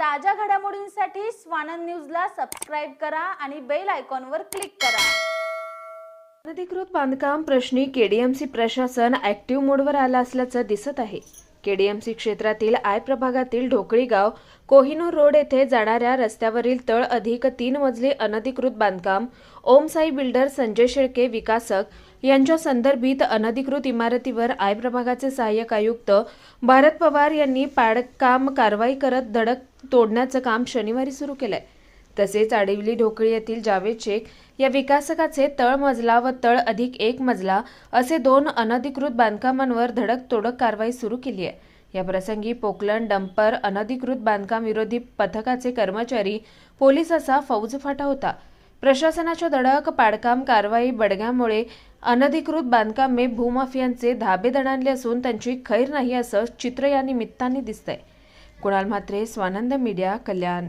ताज्या घडामोडींसाठी स्वानंद न्यूजला सबस्क्राईब करा आणि बेल आयकॉनवर क्लिक करा. अनधिकृत बांधकाम प्रश्नी केडीएमसी प्रशासन ऍक्टिव्ह मोडवर आलं असल्याचं दिसत आहे. केडीएमसी क्षेत्रातील आय प्रभागातील ढोकळी गाव कोहिनूर रोड येथे जाणाऱ्या रस्त्यावरील तळ अधिक तीन मजली अनधिकृत बांधकाम ओम साई बिल्डर संजय शेळके विकासक यांच्या संदर्भित अनधिकृत इमारतीवर आय प्रभागाचे सहाय्यक आयुक्त भारत पवार यांनी पाडकाम कारवाई करत धडक तोडण्याचं काम शनिवारी सुरू केलंय. तसेच आडिवली ढोकळी येथील जावेद शेख या विकासकाचे तळ मजला व तळ अधिक एक मजला असे दोन अनधिकृत बांधकामांवर धडक तोडक कारवाई सुरू केली आहे. या प्रसंगी पोकलन डंपर अनधिकृत बांधकाम विरोधी पथकाचे कर्मचारी पोलीस असा फौजफाटा होता. प्रशासनाच्या धडक पाडकाम कारवाई बडग्यामुळे अनधिकृत बांधकामे भूमाफियांचे धाबे दणाणले असून त्यांची खैर नाही असं चित्र या निमित्ताने दिसतंय. कुणाल म्हात्रे स्वानंद मीडिया कल्याण.